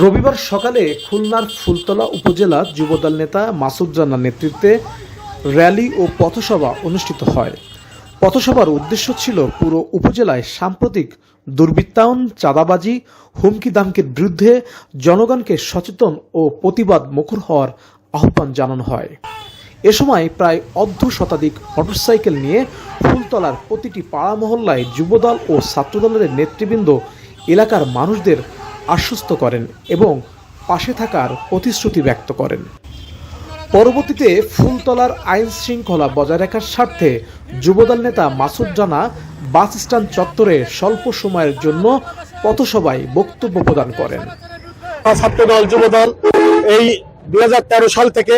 রবিবার সকালে খুলনার ফুলতলা উপজেলা যুবদল নেতা মাসুদ জানার নেতৃত্বে র্যালি ও পথসভা অনুষ্ঠিত হয়। পথসভার উদ্দেশ্য ছিল পুরো উপজেলায় সাম্প্রতিক দুর্বৃত্তায়ন, চাঁদাবাজি, হুমকি দামকির বিরুদ্ধে জনগণকে সচেতন ও প্রতিবাদ মুখর হওয়ার আহ্বান জানানো হয়। এ সময় প্রায় অর্ধ শতাধিক মোটরসাইকেল নিয়ে ফুলতলার প্রতিটি পাড়া মহল্লায় যুবদল ও ছাত্রদলের নেতৃবৃন্দ, এলাকার মানুষদের আশ্বস্ত করেন এবং পাশে থাকার প্রতিশ্রুতি ব্যক্ত করেন। পরবর্তীতে ফুলতলার আইন শৃঙ্খলা বজায় রাখার স্বার্থে যুবদল নেতা মাসুদ জানা বাস স্ট্যান্ড চত্বরে স্বল্প সময়ের জন্য পথসভায় বক্তব্য প্রদান করেন। ছাত্রদল, যুবদল, এই দুই হাজার তেরো সাল থেকে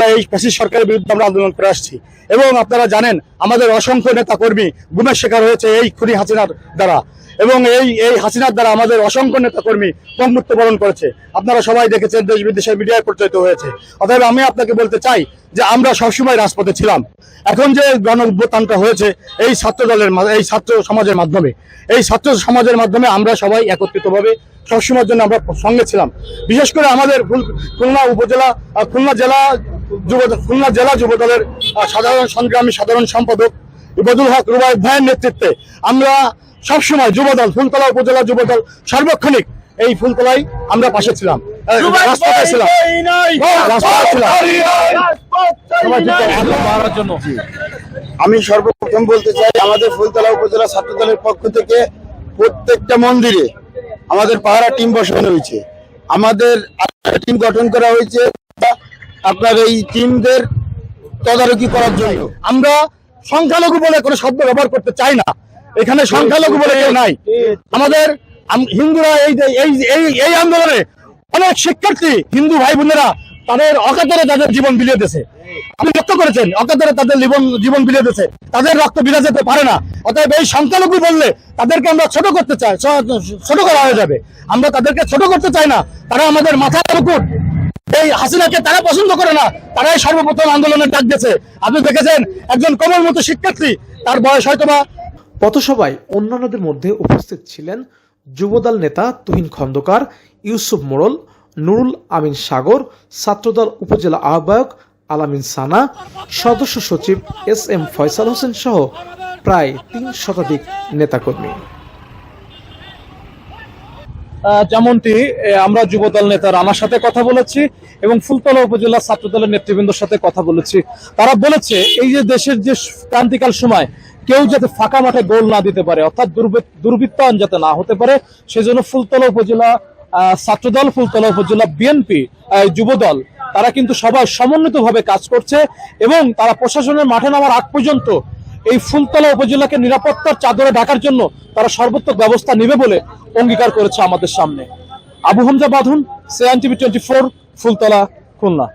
এই ফ্যাসিস্ট সরকারের বিরুদ্ধে আমরা আন্দোলন করে আসছি। এবং আপনারা জানেন, আমাদের অসংখ্য নেতা কর্মী গুমের শিকার হয়েছে এই খুনি হাসিনার দ্বারা। এবং এই এই হাসিনার দ্বারা আমাদের অসংখ্য নেতা কর্মী পঙ্গুত্ব বরণ করেছে। আপনারা সবাই দেখেছেন দেশ বিদেশের মিডিয়ায় প্রচারিত হয়েছে। অতএব আমি আপনাকে বলতে চাই যে আমরা সবসময় রাজপথে ছিলাম। এখন যে গণ হয়েছে, এই ছাত্র দলের এই ছাত্র সমাজের মাধ্যমে, এই ছাত্র সমাজের মাধ্যমে আমরা সবাই একত্রিতভাবে সবসময়ের জন্য আমরা সঙ্গে ছিলাম। বিশেষ করে আমাদের খুলনা উপজেলা খুলনা জেলা যুব, খুলনা জেলা যুব দলের সাধারণ সংগ্রামী সাধারণ সম্পাদক ইবাদুল হক রুবাই ভাইয়ের নেতৃত্বে আমরা সবসময় যুবদল ফুলতলা উপজেলা যুবদল সার্বক্ষণিক এই ফুলতলায় আমরা পাশে ছিলাম। ছিলাম। সবাই আমি সর্বপ্রথম বলতে চাই আমাদের ফুলতলা উপজেলা ছাত্র দলের পক্ষ থেকে প্রত্যেকটা মন্দিরে আমাদের পাহারা টিম বসানো হয়েছে। আমাদের টিম গঠন করা হয়েছে আপনার এই টিমদের তদারকি করার জন্য। আমরা সংখ্যালঘু বলে কোনো শব্দ ব্যবহার করতে চাই না। এখানে সংখ্যালঘু বলে কেউ নাই। আমাদের হিন্দুরা এই এই আন্দোলনে অনেক শিক্ষার্থী, হিন্দু ভাই বোনেরা তাদের অকাতরে তাদের জীবন বিলিয়ে দিয়েছে। আপনি লক্ষ্য করেছেন, অকাতরে তাদের জীবন জীবন বিলিয়ে দিয়েছে। তাদের রক্ত বিলা যেতে পারে না। অতএব এই সংখ্যালঘু বললে তাদেরকে আমরা ছোট করতে চাই ছোট করা হয়ে যাবে। আমরা তাদেরকে ছোট করতে চাই না। তারা আমাদের মাথার মুকুট এই হাসিনাকে তারা পছন্দ করে না, তারাই সর্বপ্রথম আন্দোলনের ডাক দিয়েছে। আপনি দেখেছেন, একজন কমল মতো শিক্ষার্থী, তার বয়স হয়তোবা পথসভায় অন্যান্যদের মধ্যে উপস্থিত ছিলেন যুবদল নেতা তুহিন খন্দকার, ইউসুফ মোড়ল, নুরুল আমিন সাগর, ছাত্রদল উপজেলা আহ্বায়ক আলামিন সানা, সদস্য সচিব এস এম ফয়সাল হোসেন সহ প্রায় তিন শতাধিক নেতাকর্মী। যেমনটি আমরা যুবদল নেতা রানার সাথে কথা বলেছি এবং ফুলতলা উপজেলা ছাত্রদলের নেতৃবৃন্দর সাথে কথা বলেছি। তারা বলেছে, এই যে দেশের যে ক্রান্তিকাল সময় কেউ যাতে ফাঁকা মাঠে গোল না দিতে পারে, অর্থাৎ দুর্বৃত- দুর্বৃত্তায়ন যাতে না হতে পারে, সেজন্য ফুলতলা উপজেলা ছাত্রদল, ফুলতলা উপজেলা বিএনপি যুবদল, তারা কিন্তু সবাই সমন্বিতভাবে কাজ করছে এবং তারা প্রশাসনের মাঠে নামার আগ পর্যন্ত এই ফুলতলা উপজেলাকে নিরাপত্তার চাদরে ঢাকার জন্য তারা সর্বোত্তক ব্যবস্থা নেবে বলে অঙ্গীকার করেছে আমাদের সামনে। আবু হামজা বাঁধুন সিআন TV twenty four Phultala, Khulna.